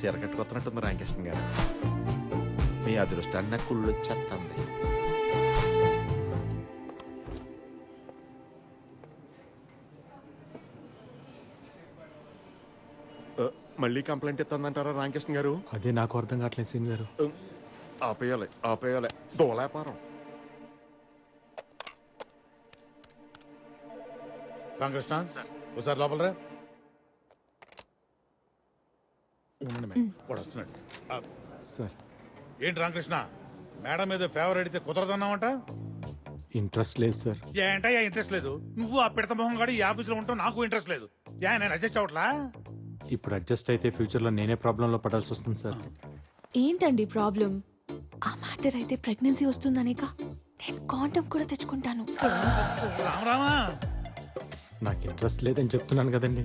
చీర కట్టుకొస్తున్నట్టుంది రామకృష్ణ గారు. మీ అదృష్టాన్ని నాకు కుళ్ళు వచ్చేస్తుంది మళ్ళీ కంప్లైంట్ ఇస్తుందంటారా రామకృష్ణ గారు? అదే నాకు అర్థం కావట్లేదు సీన్ గారు. ఆపేయాలి ఆపేయాలి. దోలాపారం. రామకృష్ణ ఒకసారి లోపల రా ఉండండి మేడం. వాడు వస్తున్నాడు. ఆ, సార్. ఏంటి రామకృష్ణ? మేడం మీద ఫేవర్ అడిగితే కుదరదన్నావంట? ఇంట్రెస్ట్ లేదు సార్. ఏంటయ్యా ఇంట్రెస్ట్ లేదు? నువ్వు ఆ పిడత మొహం కాడి ఈ ఆఫీస్లో ఉంటావు నాకు ఇంట్రెస్ట్ లేదు. ఏ నేను అడ్జస్ట్ అవట్లా ఇప్పుడు అడ్జస్ట్ అయితే ఫ్యూచర్లో నేనే ప్రాబ్లంలో పడాల్సి వస్తుంది సార్. ఏంటండి ప్రాబ్లం ఆ మ్యాటర్ అయితే ప్రెగ్నెన్సీ వస్తుందనేక నేను కాంటమ్ కూడా తెచ్చుకుంటాను. రామరామా నాకు ఇంట్రెస్ట్ లేదని చెప్తున్నాను కదండి.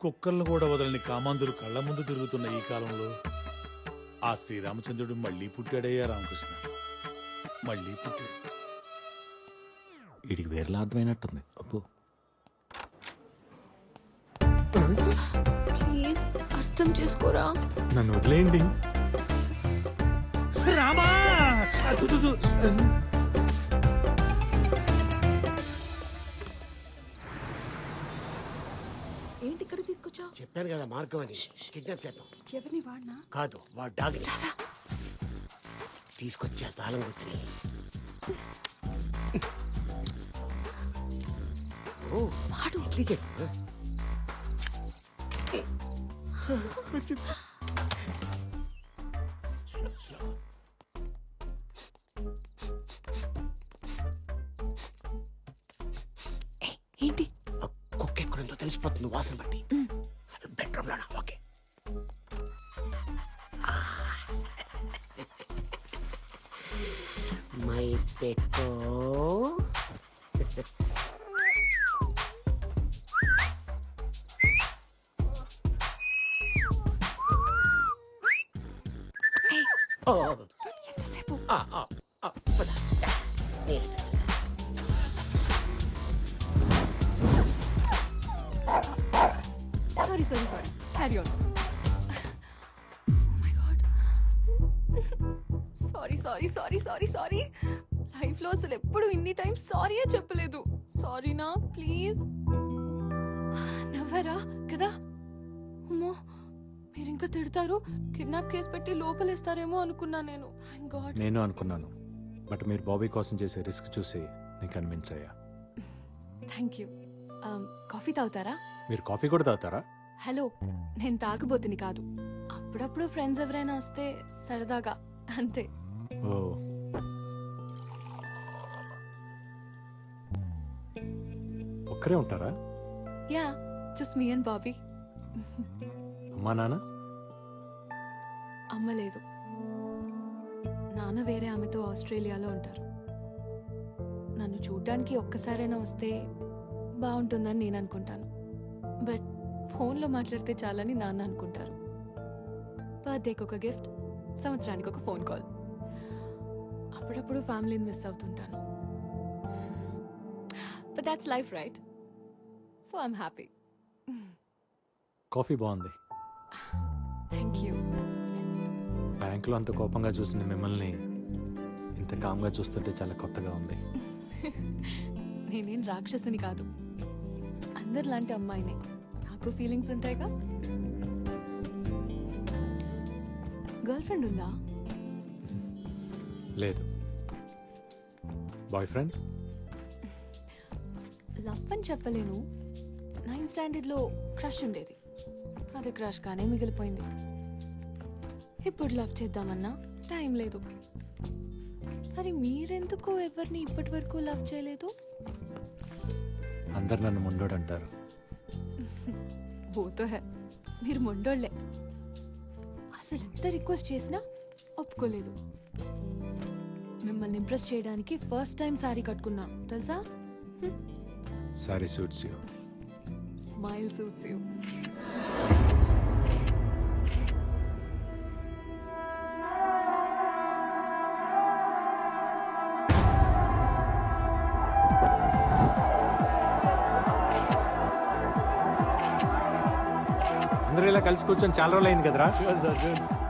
కుక్కలను కూడా వదలని కామాంధులు కళ్ళ ముందు తిరుగుతున్న ఈ కాలంలో ఆ శ్రీరామచంద్రుడు మళ్ళీ పుట్టాడయ్యా రామకృష్ణ. మళ్ళీ పుట్టాడు. వీడికి వేరేలా అర్థమైనట్టుంది. అప్పు ప్లీజ్ అర్థం చేసుకోరా? నన్ను వదిలేయండి. రామా! చెప్పాను. కదా మార్గం అని. కిడ్నాప్ చేద్దాం. ఎవరిని? వాడినా? కాదు వాడు డాగ్ తీసుకొచ్చా తాళం గుర్తుని ఓ వాడు. ఇడ్లీ చెప్పు ఏంటి? కుక్క ఎక్కడుందో తెలిసిపోతుంది వాసన బట్టి బెడ్రూమ్ లోనా okay my పెక్కో sorry sorry sorry carry on my god sorry sorry sorry sorry sorry లైఫ్లో అసలు ఎప్పుడు ఇన్ని టైమ్స్ సారీయే చెప్పలేదు. సారీనా ప్లీజ్ నవ్వరా? కదా? అమ్మో మీరు ఇంకా తిడతారు? కిడ్నాప్ కేసు పెట్టి లోపలేస్తారేమో అనుకున్నా నేను. గాడ్ నేను అనుకున్నాను. బట్ మీరు బాబీ కోసం చేసే రిస్క్ చూసి నేను కన్విన్స్ అయ్యా. థ్యాంక్ యూ కాఫీ తాగుతారా? మీరు కాఫీ కూడా తాగుతారా? హలో నేను తాగబోతుని కాదు. అప్పుడప్పుడు ఫ్రెండ్స్ ఎవరైనా వస్తే సరదాగా అంతే. ఓ. ఒక్కరే ఉంటారా? Yeah just me and Bobby అమ్మా నాన్న? అమ్మ లేదు. నాన్న వేరే ఆమెతో ఆస్ట్రేలియాలో ఉంటారు. నన్ను చూడ్డానికి ఒక్కసారైనా వస్తే బాగుంటుందని నేను అనుకుంటాను. బట్ ఫోన్లో మాట్లాడితే చాలని నాన్న అనుకుంటారు. బర్త్డేకి ఒక గిఫ్ట్ సంవత్సరానికి ఒక ఫోన్ కాల్. అప్పుడప్పుడు ఫ్యామిలీని miss అవుతుంటాను. But that's life right so I'm happy coffee బాగుంది. థ్యాంక్ యూ బ్యాంకులో అంత కోపంగా చూసిన మిమ్మల్ని ఇంత కామ్గా చూస్తుంటే చాలా కొత్తగా ఉంది. నేనేం రాక్షసుని కాదు. అందరిలాంటి అమ్మాయినే. నాకు ఫీలింగ్స్ ఉంటాయిగా? గర్ల్ ఫ్రెండ్ ఉందా? లేదు. బాయ్ ఫ్రెండ్ లవ్ అని చెప్పలేను. నైన్త్ స్టాండర్డ్లో క్రష్ ఉండేది. అది క్రష్ గానే మిగిలిపోయింది. ఇప్పుడు లవ్ చేద్దామన్నా టైం లేదు. మరి మీరెందుకు ఎవరిని ఇప్పటి వరకు లవ్ చేయలేదు? అందరు నన్ను ముండోడు అంటారు బోతో హే. మీరు మొండోళ్ళే. అసలు ఎంత రిక్వెస్ట్ చేసినా ఒప్పుకోలేదు. మిమ్మల్ని ఇంప్రెస్ చేయడానికి ఫస్ట్ టైం సారీ కట్టుకున్నా. తెలుసా? Sari suits you. Smile suits you. అందరూ ఇలా కలిసి కూర్చొని చాలా రోజులు అయింది కదరా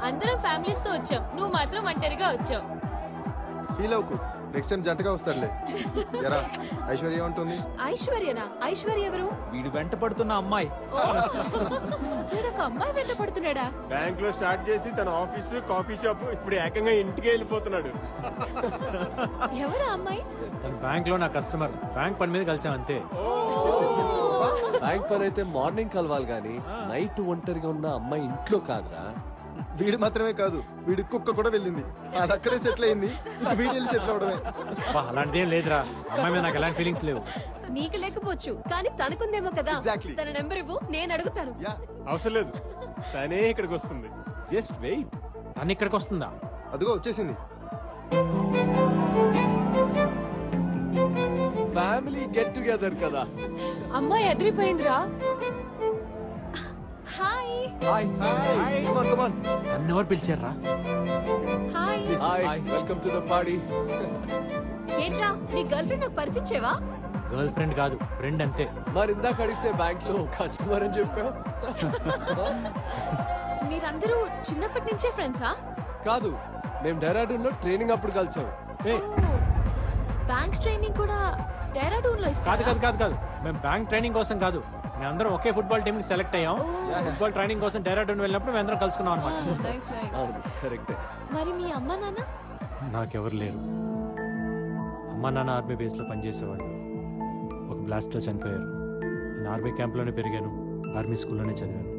అందరం ఫ్యామిలీస్తో వచ్చాం. నువ్వు మాత్రం ఒంటరిగా వచ్చావు. ఫీల్ అవ్వకు. నెక్స్ట్ టైం జంటగా వస్తాడులే. ఎరా ఐశ్వర్య ఉంటుంది. ఐశ్వర్యనా? ఐశ్వర్య ఎవరు? వీడు వెంట పడుతున్న అమ్మాయి. ఒక అమ్మాయి వెంట పడుతున్నాడా? బ్యాంక్లో స్టార్ట్ చేసి తన ఆఫీస్ కాఫీ షాప్ ఇప్పుడు ఏకంగా ఇంటికి వెళ్ళిపోతున్నాడు. ఎవరు అమ్మాయి? తన బ్యాంక్లో నా కస్టమర్ బ్యాంక్ పని మీద కలిసాం అంతే. బ్యాంక్ పని అయితే మార్నింగ్ కలవాలి గాని నైట్ ఒంటరిగా ఉన్న అమ్మాయి ఇంట్లో కాదురా. వీడు మాత్రమే కాదు వీడి కుక్క కూడా వెళ్ళింది. అది అక్కడే సెటిల్ అయింది. ఇక వీడు వెళ్ళి సెటిల్ అవడమే అబ్బా, అలాంటిది ఏం లేదురా. అమ్మాయి మీద నాకు ఎలాంటి ఫీలింగ్స్ లేవు. నీకు లేకపోవచ్చు కానీ తనకుందేమో కదా. Exactly. తన నెంబర్ ఇవ్వు నేను అడుగుతాను. యా. అవసరం లేదు. తనే ఇక్కడికి వస్తుంది. జస్ట్ వెయిట్ తను ఇక్కడికి వస్తుందా? అదిగో వచ్చేసింది. ఫ్యామిలీ గెట్ టుగెదర్ కదా. అమ్మాయి ఎదిరిపోయిందిరా. Hi hi hi come on come on నన్ను ఎవరు పిలిచారా? Hi hi welcome to the party ఏంట్రా నీ గర్ల్ ఫ్రెండ్ నాకు పరిచయం చేయవా? గర్ల్ ఫ్రెండ్ కాదు ఫ్రెండ్ అంతే. మరి ఇందాక అడిగితే బ్యాంక్లో కస్టమర్ అని చెప్పావు. మీరందరూ చిన్నప్పటి నుంచే ఫ్రెండ్సా కాదు మేము డెరాడూన్లో ట్రైనింగ్ అప్పుడు కలిసాం. బ్యాంక్ ట్రైనింగ్ కూడా డెహ్రాడూన్లో కాదు ఇస్తారా కాదు కాదు కాదు. మేము బ్యాంక్ ట్రైనింగ్ కోసం కాదు. మేమందరం ఒకే ఫుట్బాల్ టీమ్కి సెలెక్ట్ అయ్యాం. ఫుట్బాల్ ట్రైనింగ్ కోసం డెరాడూన్ వెళ్ళినప్పుడు కలుసుకున్నాం అనమాట Nice, nice. అవును కరెక్టే మరి మీ అమ్మ నాన్న? నాకెవరు లేరు. అమ్మా నాన్న ఆర్మీ బేస్లో పనిచేసేవాళ్ళు. ఒక బ్లాస్ట్లో చనిపోయారు. నేను ఆర్మీ క్యాంప్లోనే పెరిగాను. ఆర్మీ స్కూల్లోనే చదివాను.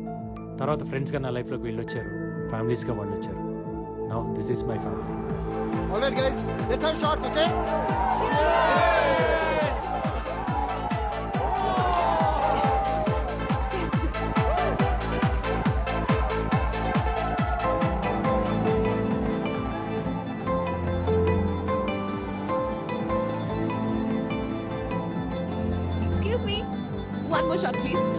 తర్వాత ఫ్రెండ్స్గా నా లైఫ్లోకి వీళ్ళు వచ్చారు ఫ్యామిలీస్గా వాళ్ళు వచ్చారు Now, this is my family. All right, guys, let's have shots, okay? Cheers! Cheers! one more shot, please.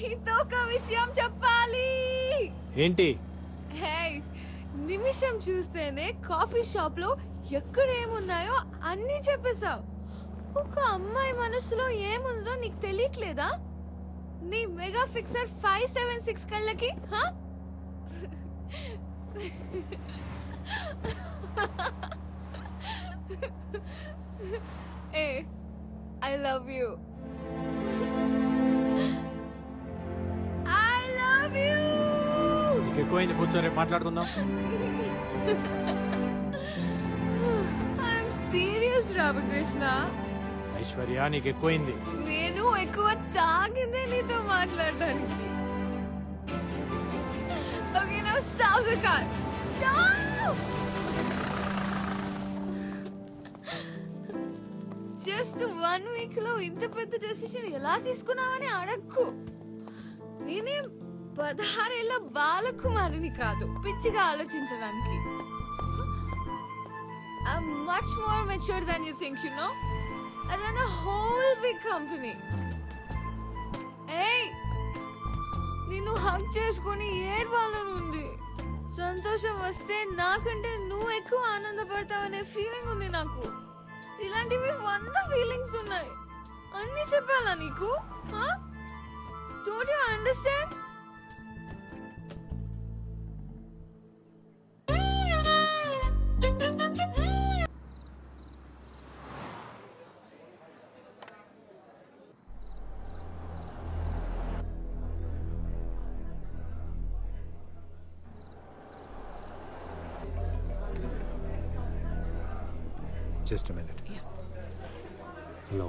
నీతో ఒక విషయం చెప్పాలి. ఏంటి? హే నిమిషం చూస్తేనే కాఫీ షాప్లో ఎక్కడ ఏమున్నాయో అన్నీ చెప్పేశావు. ఒక అమ్మాయి మనసులో ఏముందో నీకు తెలియట్లేదా? నీ mega fixer five seven six కళ్ళకి హా? A I love you. ఎక్కువైంది కూర్చో రేపు మాట్లాడుకుందాం సీరియస్ రామకృష్ణ ఐశ్వర్య నీకు ఎక్కువైంది నేను ఎక్కువ తాగిందే నీతో మాట్లాడడానికి. Okay now stop the car stop just one వీక్లో ఇంత పెద్ద డెసిషన్ ఎలా తీసుకున్నావని అడక్కు. నేనేం పదహారేళ్ళ బాలకుమారిని కాదు పిచ్చిగా ఆలోచించడానికి I'm much more mature than you think, you know? I run a whole big company. Hey! నిన్ను హక్ చేసుకుని ఏడ్వాలని ఉంది సంతోషం వస్తే నాకంటే నువ్వు ఎక్కువ ఆనందపడతావనే ఫీలింగ్ ఉంది నాకు ఇలాంటివి వంద ఫీలింగ్స్ ఉన్నాయి అన్ని చెప్పాలా నీకు don't you understand just minute Yeah. Hello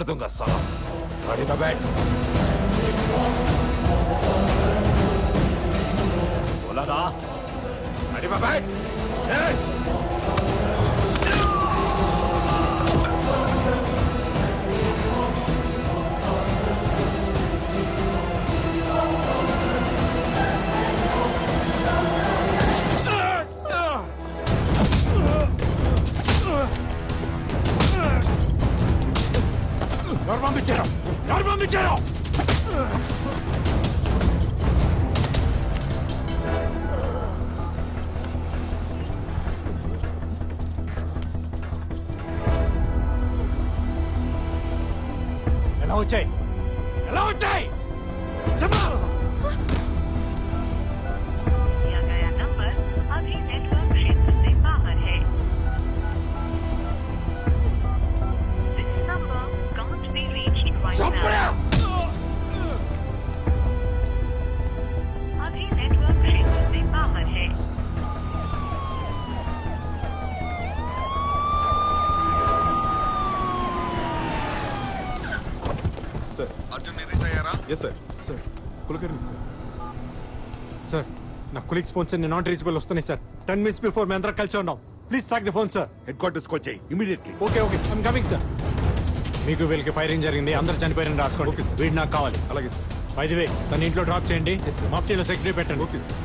मार दूँगा साला। गाड़ी में बैठ। बोला ना। गाड़ी में बैठ। ఎలా వచ్చాయి? ఎలా వచ్చాయి? చెప్పు! Yes sir sir Kulkarni sir sir నా కొలీగ్స్ ఫోన్స్ అన్ని నాట్ రీచబుల్ వస్తున్నాయి సార్ టెన్ మినిట్స్ బిఫోర్ మేము అందరం కలిసి ఉన్నాం. Please track the phone sir head క్వార్టర్స్కి వచ్చాయి immediately okay okay I'm coming sir మీకు వీళ్ళకి ఫైరింగ్ జరిగింది. అందరు చనిపోయారని రాసుకోండి. ఓకే వీడు నాకు కావాలి. అలాగే సార్ వే తన ఇంట్లో డ్రాప్ చేయండి. మఫ్టీలో సెక్రటరీ పెట్టండి. Okay sir